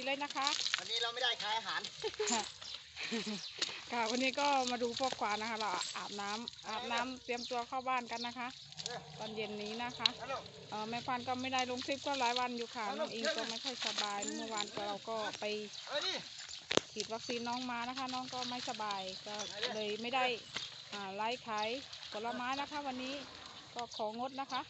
ดีเลยนะคะ วันนี้เราไม่ได้ขายอาหาร ค่ะวันนี้ก็มาดูพวกควานนะคะ เราอาบน้ำอาบน้ำเตรียมตัวเข้าบ้านกันนะคะ ตอนเย็นนี้นะคะฮัลโหลเออแม่ควานก็ไม่ได้ลงคลิปก็หลายวันอยู่ค่ะเอาน้องลูกอิงเชิญก็ไม่ค่อยสบายเมื่อวานก็เราก็ไปเอ้ยนี่ฉีดวัคซีนน้องมานะคะ น้องก็ไม่สบายก็ไหนเนี่ยเลยไม่ได้อ่าไล่ขายผลไม้นะคะ วันนี้ก็ของดนะคะ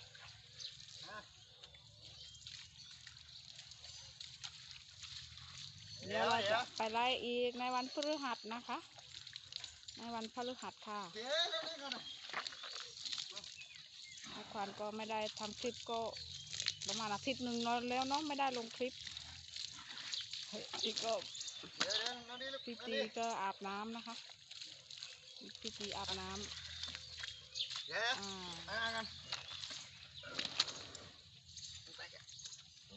เดี๋ยวเราจะไปไล่อีกในวันพฤหัสนะคะ ในวันพฤหัสค่ะเดี๋ยวเดี๋ยวเดี๋ยวก่อนนะแม่ควานก็ไม่ได้ทำคลิปก็ประมาณอาทิตย์หนึ่งนอนแล้วเนาะไม่ได้ลงคลิปเฮ้ยอีกก็เดี๋ยวเดี๋ยวน้องนี่ลูกพี่น้องจีนี่ก็อาบน้ำนะคะพี่จีอาบน้เดี๋ยวำอ่าเอาเอาเอา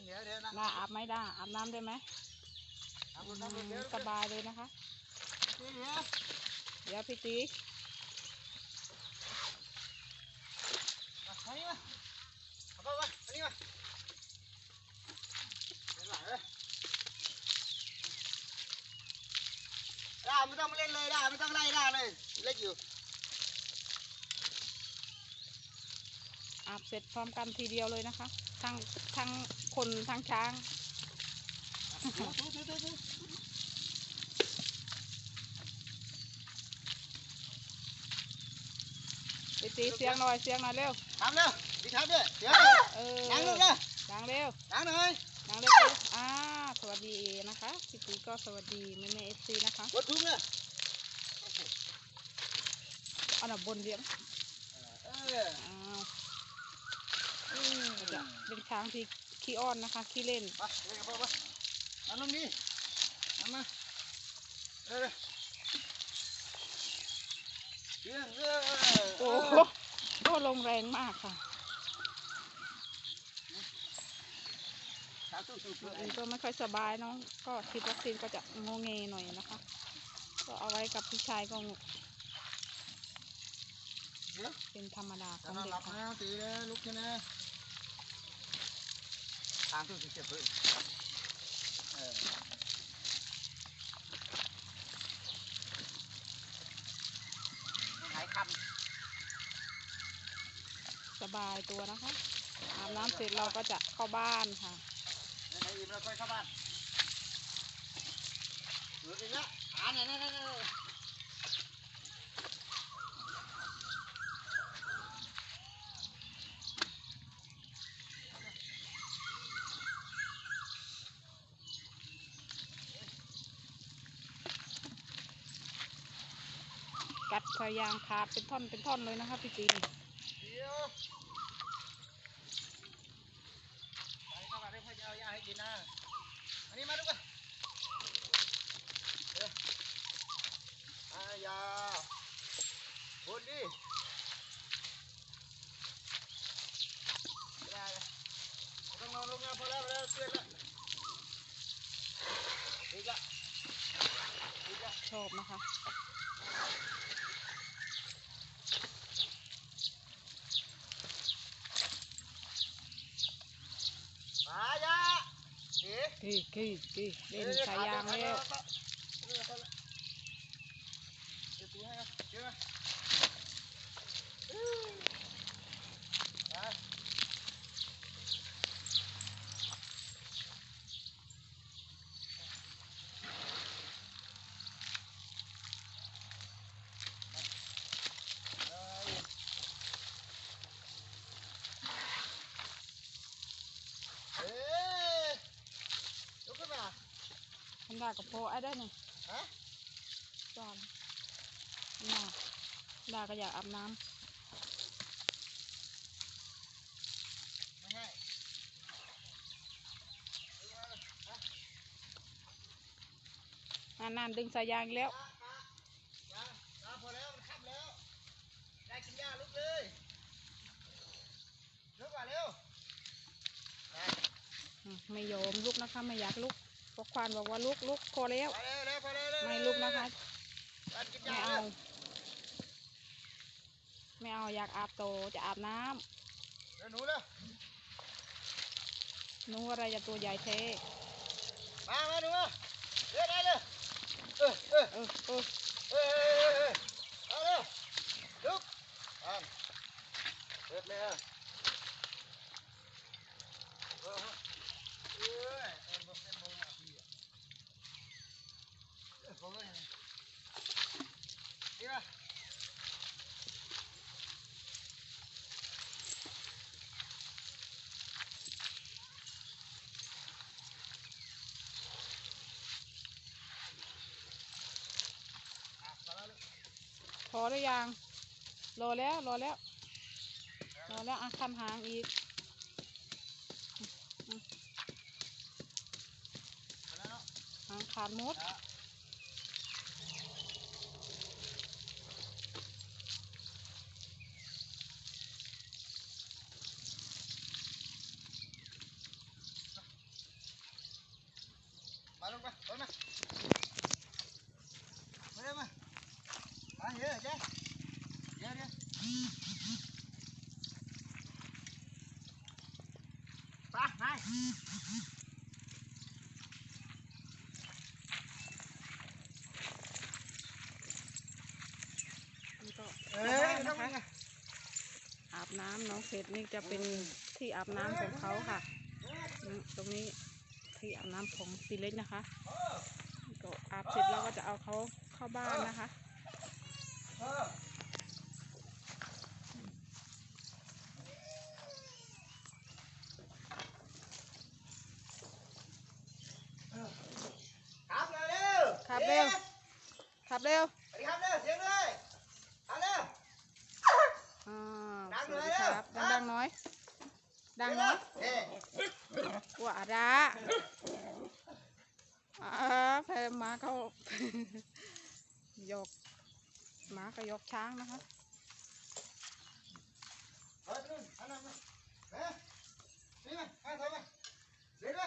เดี๋ยวเดี๋ยวนะน่าอาบไหมด้าอาบน้ำได้ไหม สบายเลยนะคะ เดี๋ยวพี่จีมานี่มาเอาไปมาอันนี้มาเดี๋ยวหลังเลยด่าไม่ต้องมาเล่นเลยด่าไม่ต้องไล่ด่าเลยเล่นอยู่อาบเสร็จพร้อมกันทีเดียวเลยนะคะ ทั้งทั้งคนทั้งช้าง ถูถูถูถูถูพี่จีเสียงหน่อยเสียงหน่อยเร็วทำเร็วดีครับด้วยเดี๋ยวเออล้างลูกเลยดังเร็วล้างหน่อยดังเร็วสิอ่าสวัสดีเอนะคะพี่จีก็สวัสดีแม่แม่เอฟซีนะคะกดทุ่มเลยเอาหน่ะบนเลี้ยงเอออ้าวอืมจะเป็นช้างที่ขี้อ้อนนะคะขี้เล่นไปเร็วไปไป เอาลงนี่เอามาเร็วเร็วเรื่องเรื่อโอ้โหโอ้ลงแรงมากค่ะสามตู้ตู้น้ตู้อเออิงก็ไม่ค่อยสบายเน้องก็ฉีดวัคซีนก็จะงงเงหน่อยนะคะ ก็เอาไว้กับพี่ชายก็งเดี๋ยวเป็นธรรมดาขจะองนอนเด็หลักบค่ะนะตีนะลุกขึ้นนะสามตู้ๆเจ็บปืนเออหายคำ สบายตัวนะคะอาบน้ำเสร็จเราก็จะเข้าบ้านค่ะไหนๆอิ่มแล้วค่อยเข้าบ้านหลุดอีกแล้วหาไหนนั่นนั่นนั่นกัดสายยางขาดเป็นท่อนเป็นท่อนเลยนะคะพี่จีน เดี๋ยวไปเข้ามาได้พ่อจะเอายาให้ กินนะอันนี้มาดูกันเดี๋ยวอายาคนดิไม่ได้เลยต้องนอนลงนะพอแล้วพอแล้วเพื่อนละอีกละอีกละชอบนะคะ อายา เอ๊ะกี่กี่กี่เล่นสายยางแล้วเอ๊ะลุกขึ้นมา ทำได้กับโพไอ้ได้หนึ่งฮะจอมน่าดาก็อยากอาบน้ไม่ให้ำนานๆดึงสายยางอีกแล้วยาตาพอแล้วมันค่ำแล้ว ได้กินหญ้าลุกเลยลุกมาเร็วไปอืมไม่ยอมลุกนะคะไม่อยากลุก พวกควานบอกว่าลุกลุกพอแล้วไปเร็วเร็วไปเร็วเร็วไม่ลุกนะคะไปกินหไม่ญ้าเอาเร็วไม่เอาอยากอาบโตจะอาบน้เร็วหนูเร็วำหนูอะไรจะตัวใหญ่เทมามาหนูเออได้เลยเออเออเออเออเออเออเอาเร็วลุกอ่านเปิดเลยอะเออเออเอ็มบอกเอ็มบอกมาพี่อะเออบอกเลยดีป่ะ พ อหรือยังรอแล้วรอแล้วรอแล้วอะคันหางอีกหางขาดมด มาลงไปไปมามาเร็วมามาเยอะเจ๊เยอะเยอะไปนาย นี่ก็ เอจะอได้ต้อนะงคะอาบน้ำน้องเสร็จนี่จะเป็นที่อาบน้ำของเขาค่ะนี่ตรงนี้ที่อาบน้ำของตีเล็กนะคะก็อาบเสร็จแล้วก็จะเอาเขาเข้าบ้านนะคะ เออครับเร็ว ครับเร็ว ขับ เร็วสวัสดีครับเร็วเสียงเลยเอาเร็ว อ่าดังสวัสเลยดีครับเร็ดัวงๆน้อย ดังน้อยเอ๊ะว่าดาอ่าแพมาเขา ยกหมาก็ยกช้างนะคะ เฮ้ยนู่นอันนั้นมาเอ๊ะนี่มามาถอยมาเดี๋ยวนะ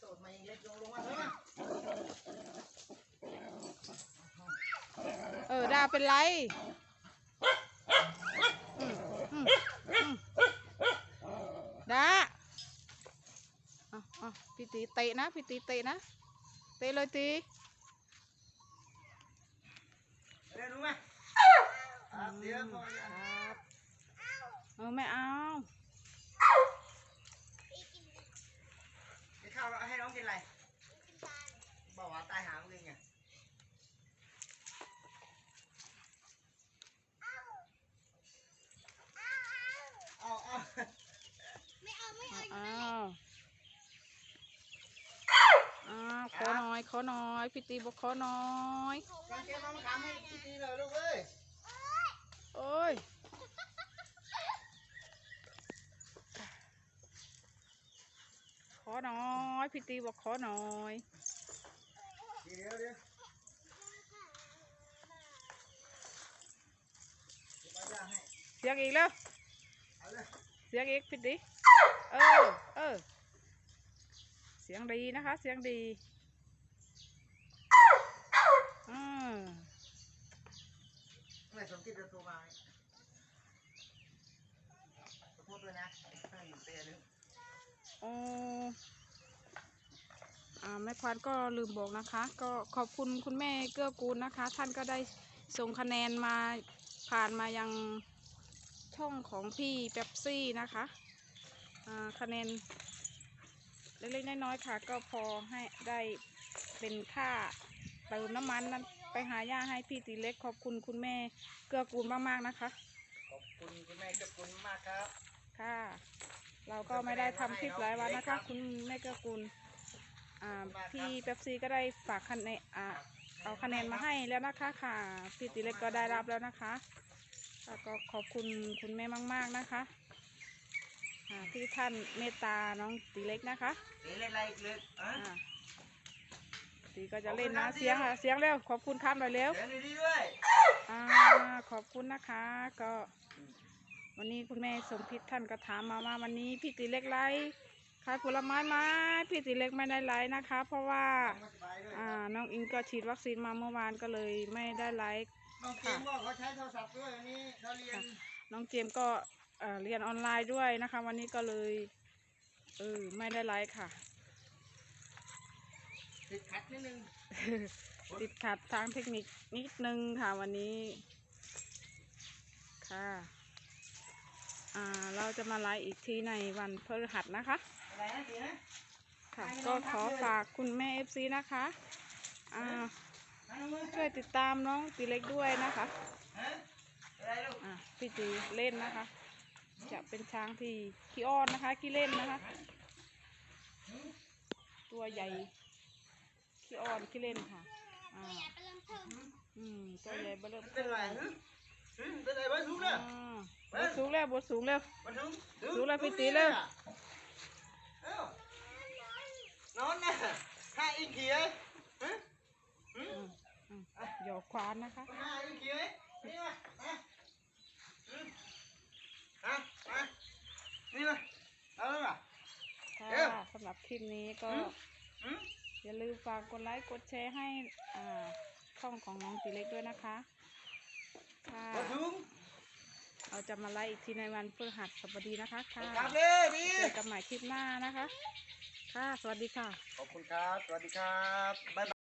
โดดมายังเล็กลงลงมาถอยมา เออดาเป็นไรอืมอืมอืมดาอะพี่ตีเตะนะพี่ตีเตะนะ เตะเลยตีเร็วลงมาอะเดี๋ยวพอคยังรับเออไม่เอาข้าวให้น้องกินอะไรบอกว่าตายหางลิงไงเอาเอา อ้าวอ้าว ขอหน่อยขอหน่อย พี่ตีบอกขอหน่อยกางเกงน้องทำให้ดีๆเลยลูกเอ้ยโอ้ยขอหน่อยพี่ตีบอกขอหน่อยเดี๋ยวเดี๋ยวเดี๋ยวป้าย่าให้เสียงอีกแล้วเอาเลยเสียงอีกพี่ตีเออเออเสียงดีนะคะ เสียงดีอืม แม่สมคิ ดจะโทรมาไหมขอโทษด้วยนะถ้าอยู่เตียนึงโอ้อ่าแม่ควานก็ลืมบอกนะคะ ก็ขอบคุณคุณแม่เกื้อกูลนะคะ ท่านก็ได้ส่งคะแนนมาผ่านมายังช่องของพี่เป๊ปซี่นะคะอ่าคะแนนเล็กๆน้อยๆค่ะ ก็พอให้ได้เป็นค่าเติมน้ำมันนั้น ไปหาย่าให้พี่ตีเล็กขอบคุณคุณแม่เกื้อกูลมากๆนะคะ ขอบคุณคุณแม่ขอบคุณมากครับค่ะ เราก็ไม่ได้ทำคลิปหลายวันนะคะ คุณแม่เกื้อกูลอ่าพี่เป๊ปซี่ก็ได้ฝากคะแนนอ่าเอาคะแนนมาให้แล้วนะคะค่ะพี่ตีเล็กก็ได้รับแล้วนะคะแล้วก็ขอบคุณคุณแม่มาก ๆนะคะอ่าที่ท่านเมตตาน้องตีเล็กนะคะเดี๋ยวเล่นอะไรอีกเลยอะ อ่าตีก็จะเล่นนะเสียงค่ะเสียงเร็วขอบคุณครับหน่อยเร็วเดี๋ยวดีๆด้วย อ่าขอบคุณนะคะ ก็ วันนี้คุณแม่สมพิษท่านก็ถามมาว่าวันนี้พี่ตีเล็กไลฟ์ขายผลไม้ไหมพี่ตีเล็กไม่ได้ไลฟ์นะคะ เพราะว่าอ่าน้องอิงก็ฉีดวัคซีนมาเมื่อวานก็เลยไม่ได้ไลฟ์น้องเกมก็เขาใช้โทรศัพท์ด้วยวันนี้เขาเรียนน้องเจมส์ก็เรียนออนไลน์ด้วยนะคะ วันนี้ก็เลยเออไม่ได้ไลฟ์ค่ะ ติดขัดนิดนึง ติดขัดทางเทคนิคนิดนึงค่ะวันนี้ ค่ะ อ่า เราจะมาไลฟ์อีกทีในวันพฤหัสนะคะ อะไรนะสีนะค่ะ ก็ขอฝากคุณแม่เอฟซีนะคะ อ่ามาลงมือช่วยติดตามน้องตีเล็กด้วยนะคะฮะอะไรลูกอ่าพี่จีเล่นนะคะ จะเป็นช้างที่ขี้อ้อนนะคะขี้เล่นนะคะ ตัวใหญ่ ขี้อ้อนขี้เล่นค่ะ อ่า อืมตัวใหญ่เบอเริ่มเป็นไรฮะฮึเป็นไรบ้างสูงเนี่ยอ่าบทสูงแล้วบทสูงแล้วมาสูงสูงแล้วพี่ตีเร็วเอ้านอนนะห้าอิงกี่เอ้ยฮะฮึอืมอืมหยอกควานนะคะ ห้าอิงกี่เอ้ยนี่มามาฮึอะมานี่มาเอาเลยมาค่ะเร็วสำหรับคลิปนี้ก็ อืมฮึ อย่าลืมฝากกดไลค์กดแชร์ให้อ่าช่องของน้องตีเล็กด้วยนะคะค่ะมาสูงเราจะมาไลฟ์อีกทีในวันพฤหัสบดีนะคะค่ะกลับเลยดีเจอกันใหม่คลิปหน้านะคะ ค่ะ สวัสดีค่ะ ขอบคุณครับ สวัสดีครับ บ๊ายบาย